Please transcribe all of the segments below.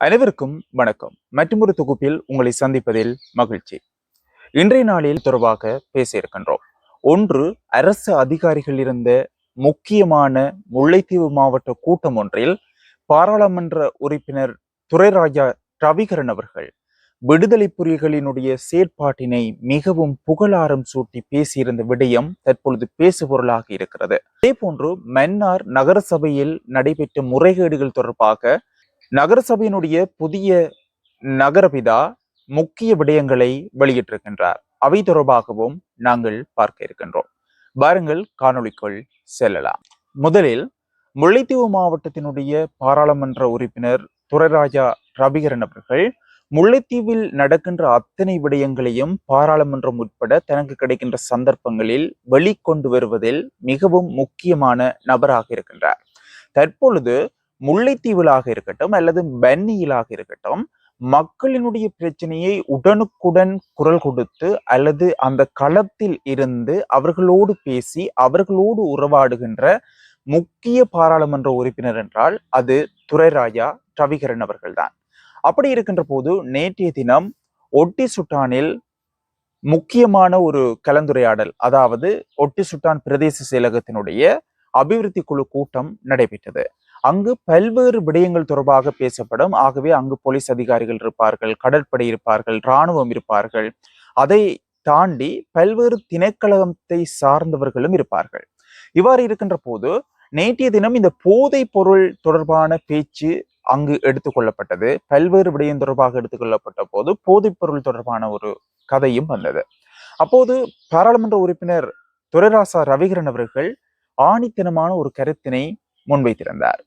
அனைவருக்கும் வணக்கம். மற்றொரு தொகுப்பில் உங்களை சந்திப்பதில் மகிழ்ச்சி. இன்றைய நாளில் தொடர்பாக பேச இருக்கின்றோம். ஒன்று அரசு அதிகாரிகள் இருந்த முக்கியமான முல்லைத்தீவு மாவட்ட கூட்டம் ஒன்றில் பாராளுமன்ற உறுப்பினர் துரைராஜா ரவிகரன் அவர்கள் விடுதலை புலிகளினுடைய செயற்பாட்டினை மிகவும் புகழாரம் சூட்டி பேசியிருந்த விடயம் தற்பொழுது பேசுபொருளாக இருக்கிறது. அதே போன்று மன்னார் நகரசபையில் நடைபெற்ற முறைகேடுகள் தொடர்பாக நகரசபையினுடைய புதிய நகரபிதா முக்கிய விடயங்களை வெளியிட்டிருக்கின்றார். அவை தொடர்பாகவும் நாங்கள் பார்க்க இருக்கின்றோம். பாருங்கள் காணொளிக்குள் செல்லலாம். முதலில் முல்லைத்தீவு மாவட்டத்தினுடைய பாராளுமன்ற உறுப்பினர் துரைராஜா ரவிகரன் அவர்கள் முல்லைத்தீவில் நடக்கின்ற அத்தனை விடயங்களையும் பாராளுமன்றம் உட்பட தனக்கு கிடைக்கின்ற சந்தர்ப்பங்களில் வெளிக்கொண்டு வருவதில் மிகவும் முக்கியமான நபராக இருக்கின்றார். தற்பொழுது முல்லைத்தீவிலாக இருக்கட்டும் அல்லது பன்னியிலாக இருக்கட்டும் மக்களினுடைய பிரச்சனையை உடனுக்குடன் குரல் கொடுத்து அல்லது அந்த களத்தில் இருந்து அவர்களோடு பேசி அவர்களோடு உறவாடுகின்ற முக்கிய பாராளுமன்ற உறுப்பினர் என்றால் அது துரைராஜா ரவிகரன் அவர்கள்தான். அப்படி இருக்கின்ற போது நேற்றைய தினம் ஒட்டி சுட்டானில் முக்கியமான ஒரு கலந்துரையாடல் அதாவது ஒட்டி சுட்டான் பிரதேச செயலகத்தினுடைய அபிவிருத்தி குழு கூட்டம் நடைபெற்றது. அங்கு பல்வேறு விடயங்கள் தொடர்பாக பேசப்படும். ஆகவே அங்கு போலீஸ் அதிகாரிகள் இருப்பார்கள் கடற்படை இருப்பார்கள் இராணுவம் இருப்பார்கள். அதை தாண்டி பல்வேறு திணைக்களத்தை சார்ந்தவர்களும் இருப்பார்கள். இவ்வாறு இருக்கின்ற போது நேற்றைய தினம் இந்த போதை பொருள் தொடர்பான பேச்சு அங்கு எடுத்துக்கொள்ளப்பட்டது பல்வேறு விடயம் தொடர்பாக எடுத்துக்கொள்ளப்பட்ட போது போதைப் பொருள் தொடர்பான ஒரு கதையும் வந்தது. அப்போது பாராளுமன்ற உறுப்பினர் துரைராசா ரவிகரன் அவர்கள் ஆணித்தனமான ஒரு கருத்தினை முன்வைத்திருந்தார்.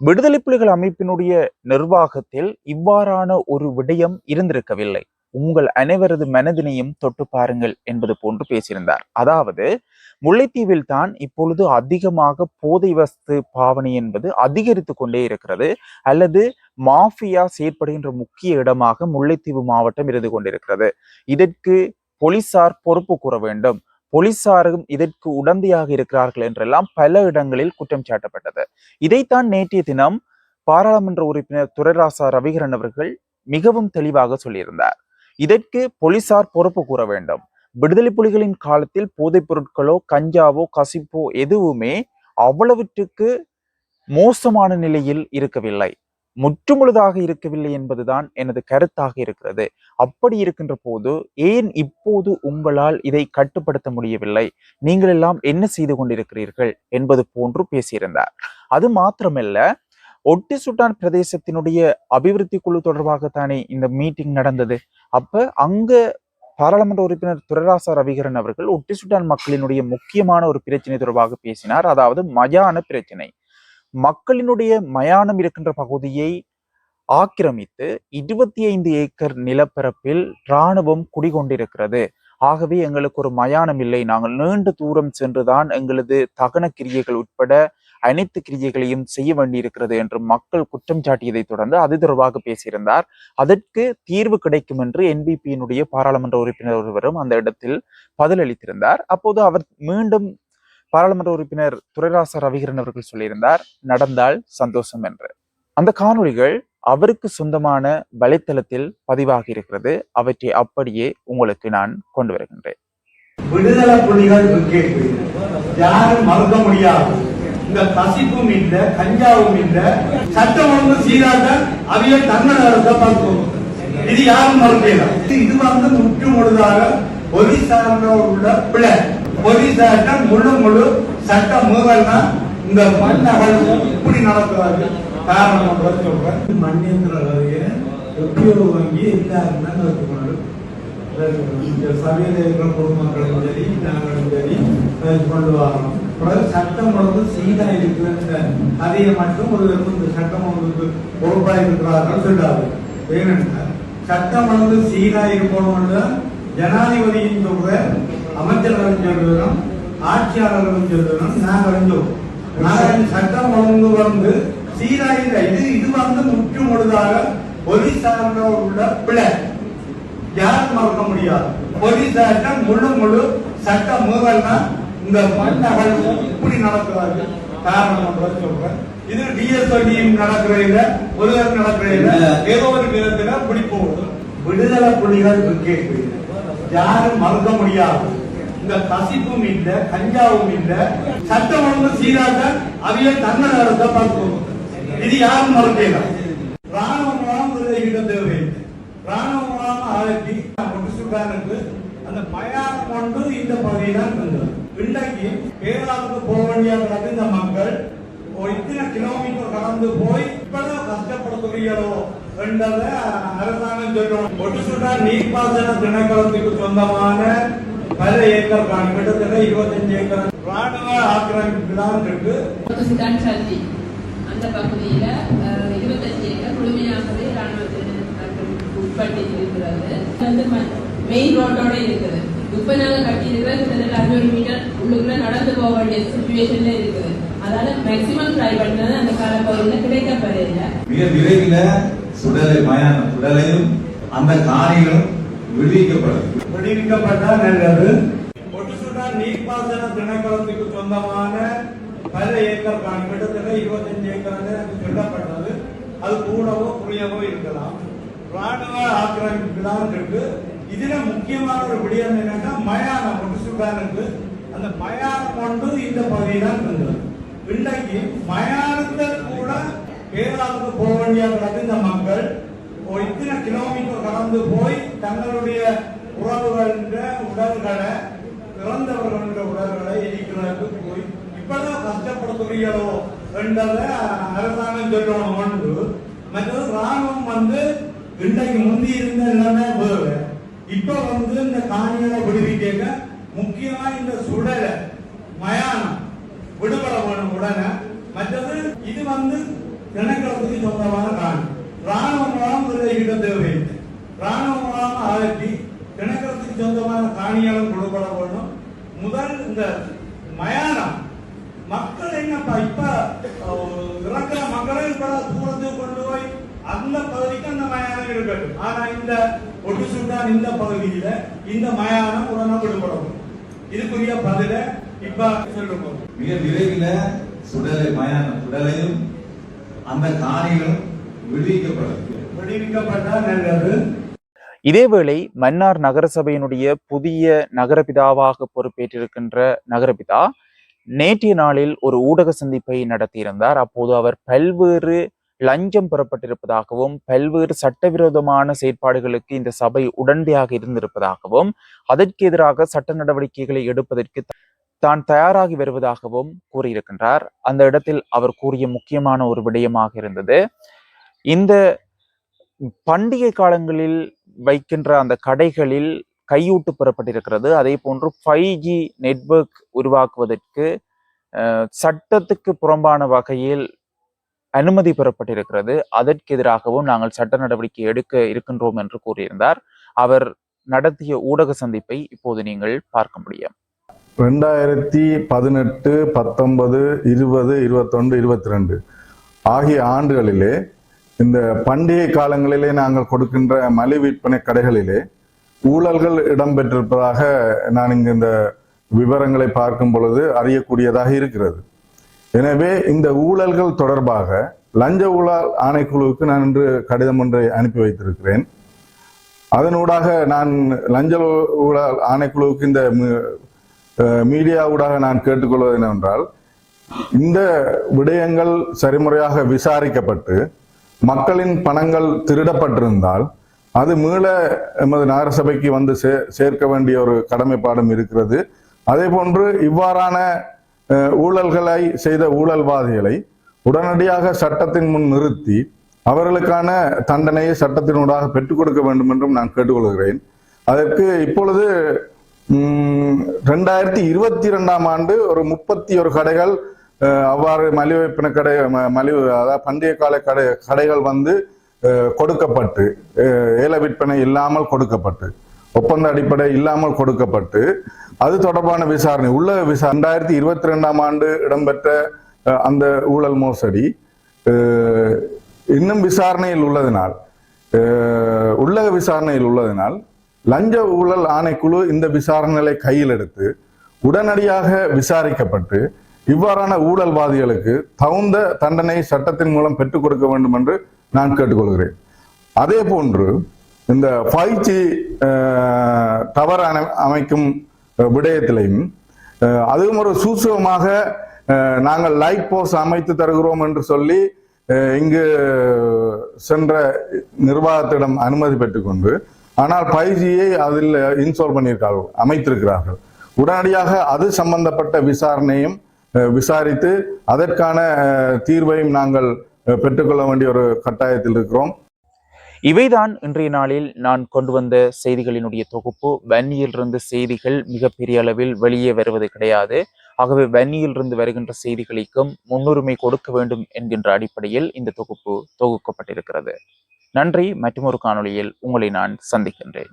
விடுதலை புலிகள் அமைப்பினுடைய நிர்வாகத்தில் இவ்வாறான ஒரு விடயம் இருந்திருக்கவில்லை. உங்கள் அனைவரது மனதினையும் தொட்டு பாருங்கள் என்பது போன்று பேசியிருந்தார். அதாவது முல்லைத்தீவில் தான் இப்பொழுது அதிகமாக போதை வஸ்து பாவனை என்பது அதிகரித்து கொண்டே இருக்கிறது. அல்லது மாஃபியா செயற்படுகின்ற முக்கிய இடமாக முல்லைத்தீவு மாவட்டம் இருந்து கொண்டிருக்கிறது இதற்கு போலீசார் பொறுப்பு கூற வேண்டும். போலீசாரும் இதற்கு உடந்தையாக இருக்கிறார்கள் என்றெல்லாம் பல இடங்களில் குற்றம் சாட்டப்பட்டது. இதைத்தான் நேற்றைய தினம் பாராளுமன்ற உறுப்பினர் துரைராசா ரவிகரன் அவர்கள் மிகவும் தெளிவாக சொல்லியிருந்தார். இதற்கு போலீசார் பொறுப்பு கூற வேண்டும். விடுதலை புலிகளின் காலத்தில் போதைப் பொருட்களோ கஞ்சாவோ கசிப்போ எதுவுமே அவ்வளவுக்கு மோசமான நிலையில் இருக்கவில்லை. முற்றுமுழுதாக இருக்கவில்லை என்பதுதான் எனது கருத்தாக இருக்கிறது. அப்படி இருக்கின்ற போது ஏன் இப்போது உங்களால் இதை கட்டுப்படுத்த முடியவில்லை? நீங்கள் எல்லாம் என்ன செய்து கொண்டிருக்கிறீர்கள்? என்பது போன்று பேசியிருந்தார். அது மாத்திரமல்ல ஒட்டி சுட்டான் பிரதேசத்தினுடைய அபிவிருத்தி குழு தொடர்பாகத்தானே இந்த மீட்டிங் நடந்தது. அப்ப அங்க பாராளுமன்ற உறுப்பினர் துரராசா ரவிகரன் அவர்கள் ஒட்டி சுட்டான் மக்களினுடைய முக்கியமான ஒரு பிரச்சனை தொடர்பாக பேசினார். அதாவது மயான பிரச்சனை. மக்களினுடைய மயானம் இருக்கின்ற பகுதியை ஆக்கிரமித்து இருபத்தி ஐந்து ஏக்கர் நிலப்பரப்பில் இராணுவம் குடிகொண்டிருக்கிறது. ஆகவே எங்களுக்கு ஒரு மயானம் இல்லை. நாங்கள் நீண்ட தூரம் சென்றுதான் எங்களது தகன கிரியைகள் உட்பட அனைத்து கிரியைகளையும் செய்ய வேண்டியிருக்கிறது என்று மக்கள் குற்றம் சாட்டியதை தொடர்ந்து அது தொடர்பாக பேசியிருந்தார். அதற்கு தீர்வு கிடைக்கும் என்று என்பிபியினுடைய பாராளுமன்ற உறுப்பினர் ஒருவரும் அந்த இடத்தில் பதிலளித்திருந்தார். அப்போது அவர் மீண்டும் பாராளுமன்ற உறுப்பினர் துரைராச ரவிகரன் அவர்கள் சொல்லியிருந்தார் நடந்தால் சந்தோஷம் என்று. அந்த காணொலிகள் அவருக்கு சொந்தமான வலைத்தளத்தில் பதிவாகி இருக்கிறது. அவற்றை அப்படியே உங்களுக்கு நான் கொண்டு வருகின்றேன். விடுதலை புலிகள் யாரும் மறுக்க முடியாது. இந்த கசிப்பும் இல்ல கஞ்சாவும் இல்ல. சட்டம் ஒன்று சீராக அவைய தன்னடத்தை பார்க்கும் இது யாரும் மறுக்கல இது வந்து முற்று முழுதாக பொலி சார்ந்த உள்ள பிள்ளை பொலி சட்டம் முழு முழு சட்ட முதல்னா இந்த மண் அகழ்வும் இப்படி நடக்கிறாரு காரணம் சொல்றேன். மண்ணியந்திர வகையை எப்படியோ வாங்கி எல்லாரும் தான் இந்த சபையில் இருக்கிற பொதுமக்களும் சரி நாங்களும் சரி கொண்டு வரணும் பிறகு சட்டம் ஒழுங்கு சீதா இருக்கிற அதையை மட்டும் ஒரு இந்த சட்டம் ஒழுங்குக்கு பொறுப்பாக இருக்கிறார்கள் சொல்லாது ஏனென்றால் சட்டம் ஒழுங்கு சீதா இருக்கணும்னு ஜனாதிபதியின் சொல்ற அமைச்சர்களும் சொல்லுறோம் ஆட்சியாளர்களும் சொல்லுறோம் நாங்களும் சொல்றோம் நாங்கள் சட்டம் ஒழுங்கு வந்து சீரா இல்லை இது இது வந்து முற்று முழுதாக சார்ந்தவர் உள்ள பிள்ளை யாரும் மறக்க முடியாது. போலீஸ் சட்டம் முழு முழு சட்ட முதல்னா இந்த மண் அகழ்வும் இப்படி நடக்கிறாரு காரணம் சொல்றேன். இது டிஎஸ்ஓடி நடக்கிற இல்ல. ஒருவர் நடக்கிற இல்ல. ஏதோ ஒரு விதத்துல பிடிப்போம் விடுதலை புலிகள் கேட்கு யாரும் மறுக்க முடியாது. இந்த கசிப்பும் இல்ல கஞ்சாவும் இல்ல. சட்டம் ஒழுங்கு சீராக அவைய தன்னடத்தை பார்ப்போம் இது யாரும் மறுக்கல. ராணுவ மூலம் விடுதலை தேவையில்லை ராணுவ மூலம் ஆகி சுல்தானுக்கு அந்த பயார் கொண்டு இந்த பகுதியில் இருந்தது. இன்றைக்கு கேரளாவுக்கு போக வேண்டிய இந்த மக்கள் ஒரு இத்தனை கிலோமீட்டர் கடந்து போய் இவ்வளவு கஷ்டப்படக்கூடியோ என்றதை அரசாங்கம் சொல்லணும் ஒட்டு சுட்டா நீர்ப்பாசன திணைக்களத்துக்கு சொந்தமான பல ஏக்கர் காணி கிட்டத்தட்ட இருபத்தஞ்சு ஏக்கர் ராணுவ ஆக்கிரமிப்பு தான் இருக்கு. சுடான் சந்தி. அந்த பகுதியில இருபத்தஞ்சு ஏக்கர் முழுமையாகவே ராணுவத்திற்கு உட்பட்டு இருக்கிறது மெயின் ரோட்டோட இருக்குது. இப்ப நாங்க கட்டி இருக்கிற கிட்டத்தட்ட அறுநூறு மீட்டர் உள்ளுக்குள்ள நடந்து போக வேண்டிய சுச்சுவேஷன்ல இருக்குது. அதால மேக்சிமம் ட்ரை பண்ணது அந்த காலப்பகுதியில் கிடைக்கப்பெறல மிக விரைவில் சுடலை மயானம் சுடலையும் அந்த காணிகளும் விடுவிக்கப்படும். விடுவிக்கப்பட்டால் நல்லது பொட்டுசுடா நீர்ப்பாசன திணைக்களத்துக்கு சொந்தமான பல ஏக்கர் காணி கிட்டத்தட்ட இருபத்தஞ்சு ஏக்கர் எனக்கு சொல்லப்பட்டது. அது கூடவோ குறையவோ இருக்கலாம். ராணுவ ஆக்கிரமிப்பு தான் இருக்கு இதுல முக்கியமான ஒரு விடயம் என்னன்னா மயானம் ஒட்டு அந்த மயானம் கொண்டு இந்த பகுதியில் தான் இருந்தது. இன்றைக்கு மயானத்தை கேரளாவுக்கு போக வேண்டிய கிடக்கு மக்கள் ஒரு இத்தனை கிலோமீட்டர் கடந்து போய் தங்களுடைய உறவுகளின் உடல்களை இறந்தவர்களுடைய உடல்களை எரிக்கிறதுக்கு போய் இப்பதான் கஷ்டப்படுத்துறீங்களோ என்றதை அரசாங்கம் சொல்லணும் ஒன்று. மற்றது ராணுவம் வந்து இன்றைக்கு முந்தி இருந்த நிலைமை வேறு. இப்ப வந்து இந்த காணிகளை விடுவிக்க முக்கியமா இந்த சுடலை மயானம் விடுபட வேணும் உடனே. மற்றது இது வந்து திணைக்களத்துக்கு சொந்தமான காணி ராணுவ மூலம் விடுதலை தேவையில்லை ராணுவ மூலம் அகற்றி திணைக்களத்துக்கு சொந்தமான காணியாலும் கொடுக்கப்பட வேண்டும் முதல் இந்த மயானம் மக்கள் என்னப்பா இப்ப இறக்கிற மக்களை இப்ப தூரத்துக்கு கொண்டு போய் அந்த பகுதிக்கு அந்த மயானம் இருக்கட்டும் ஆனா இந்த ஒட்டு சுட்டான் இந்த பகுதியில இந்த மயானம் உடனே விடுபடும் இதுக்குரிய பதில இப்ப சொல்லுங்க மிக விரைவில் சுடலை மயானம் சுடலையும் அந்த காணிகளும் விடுவிக்கப்படும். விடுவிக்கப்பட்டா நல்லது. இதேவேளை மன்னார் நகரசபையினுடைய புதிய நகரபிதாவாக பொறுப்பேற்றிருக்கின்ற நகரபிதா நேற்றைய நாளில் ஒரு ஊடக சந்திப்பை நடத்தியிருந்தார். அப்போது அவர் பல்வேறு லஞ்சம் பெறப்பட்டிருப்பதாகவும் பல்வேறு சட்டவிரோதமான செயற்பாடுகளுக்கு இந்த சபை உடந்தையாக இருந்திருப்பதாகவும் அதற்கு எதிராக சட்ட நடவடிக்கைகளை எடுப்பதற்கு தான் தயாராகி வருவதாகவும் கூறியிருக்கின்றார். அந்த இடத்தில் அவர் கூறிய முக்கியமான ஒரு விடயமாக இருந்தது. இந்த பண்டிகை காலங்களில் வைக்கின்ற அந்த கடைகளில் கையூட்டு பெறப்பட்டிருக்கிறது. அதே போன்று ஃபைவ் ஜி நெட்வொர்க் உருவாக்குவதற்கு சட்டத்துக்கு புறம்பான வகையில் அனுமதி பெறப்பட்டிருக்கிறது. அதற்கு எதிராகவும் நாங்கள் சட்ட நடவடிக்கை எடுக்க இருக்கின்றோம் என்று கூறியிருந்தார். அவர் நடத்திய ஊடக சந்திப்பை இப்போது நீங்கள் பார்க்க முடியும். ரெண்டாயிரத்தி பதினெட்டு பத்தொன்பது இருபது இருபத்தொன்று இருபத்தி ரெண்டு ஆகிய ஆண்டுகளிலே இந்த பண்டிகை காலங்களிலே நாங்கள் கொடுக்கின்ற மலி விற்பனை கடைகளிலே ஊழல்கள் இடம்பெற்றிருப்பதாக நான் இங்கு இந்த விவரங்களை பார்க்கும் பொழுது அறியக்கூடியதாக இருக்கிறது. எனவே இந்த ஊழல்கள் தொடர்பாக லஞ்ச ஊழல் ஆணைக்குழுவுக்கு நான் இன்று கடிதம் ஒன்றை அனுப்பி வைத்திருக்கிறேன். அதனூடாக நான் லஞ்ச ஊழல் ஆணைக்குழுவுக்கு இந்த மீடியாவூடாக மீடியா ஊடாக நான் கேட்டுக்கொள்வது என்னவென்றால் இந்த விடயங்கள் சரிமுறையாக விசாரிக்கப்பட்டு மக்களின் பணங்கள் திருடப்பட்டிருந்தால் அது மீள எமது நகரசபைக்கு வந்து சே சேர்க்க வேண்டிய ஒரு கடமைப்பாடும் இருக்கிறது. அதே போன்று இவ்வாறான ஊழல்களை செய்த ஊழல்வாதிகளை உடனடியாக சட்டத்தின் முன் நிறுத்தி அவர்களுக்கான தண்டனையை சட்டத்தினூடாக பெற்றுக் கொடுக்க வேண்டும் என்றும் நான் கேட்டுக்கொள்கிறேன். அதற்கு இப்பொழுது ரெண்டாயிரத்தி இருபத்தி ரெண்டாம் ஆண்டு ஒரு முப்பத்தி ஒரு கடைகள் அவ்வாறு மலிவு விற்பனை கடை ம- மலிவு அதாவது பண்டிகை கால கடை கடைகள் வந்து கொடுக்கப்பட்டு ஏல விற்பனை இல்லாமல் கொடுக்கப்பட்டு ஒப்பந்த அடிப்படை இல்லாமல் கொடுக்கப்பட்டு அது தொடர்பான விசாரணை உள்ள விசா ரெண்டாயிரத்தி இருபத்தி ரெண்டாம் ஆண்டு இடம்பெற்ற அந்த ஊழல் மோசடி இன்னும் விசாரணையில் உள்ளதினால் உள்ளக விசாரணையில் உள்ளதினால் லஞ்ச ஊழல் ஆணைக்குழு இந்த விசாரணைகளை கையில் எடுத்து உடனடியாக விசாரிக்கப்பட்டு இவ்வாறான ஊழல்வாதிகளுக்கு தகுந்த தண்டனை சட்டத்தின் மூலம் பெற்றுக் கொடுக்க வேண்டும் என்று நான் கேட்டுக்கொள்கிறேன். அதே போன்று இந்த ஃபைவ் ஜி டவர் அமைக்கும் விடயத்திலையும் அதுவும் ஒரு சூசகமாக நாங்கள் லைட் போஸ்ட் அமைத்து தருகிறோம் என்று சொல்லி இங்கு சென்ற நிர்வாகத்திடம் அனுமதி பெற்றுக்கொண்டு ஆனால் ஃபைவ் ஜியை அதில் இன்ஸ்டால் பண்ணியிருக்கார்கள் அமைத்திருக்கிறார்கள். உடனடியாக அது சம்பந்தப்பட்ட விசாரணையும் அஹ், விசாரித்து அதற்கான தீர்வையும் நாங்கள் பெற்றுக்கொள்ள வேண்டிய ஒரு கட்டாயத்தில் இருக்கிறோம். இவைதான் இன்றைய நாளில் நான் கொண்டு வந்த செய்திகளினுடைய தொகுப்பு. வன்னியிலிருந்து செய்திகள் மிகப்பெரிய அளவில் வெளியே வருவது கிடையாது. ஆகவே வன்னியிலிருந்து வருகின்ற செய்திகளுக்கும் முன்னுரிமை கொடுக்க வேண்டும் என்கின்ற அடிப்படையில் இந்த தொகுப்பு தொகுக்கப்பட்டிருக்கிறது. நன்றி. மற்றொரு காணொளியில் உங்களை நான் சந்திக்கின்றேன்.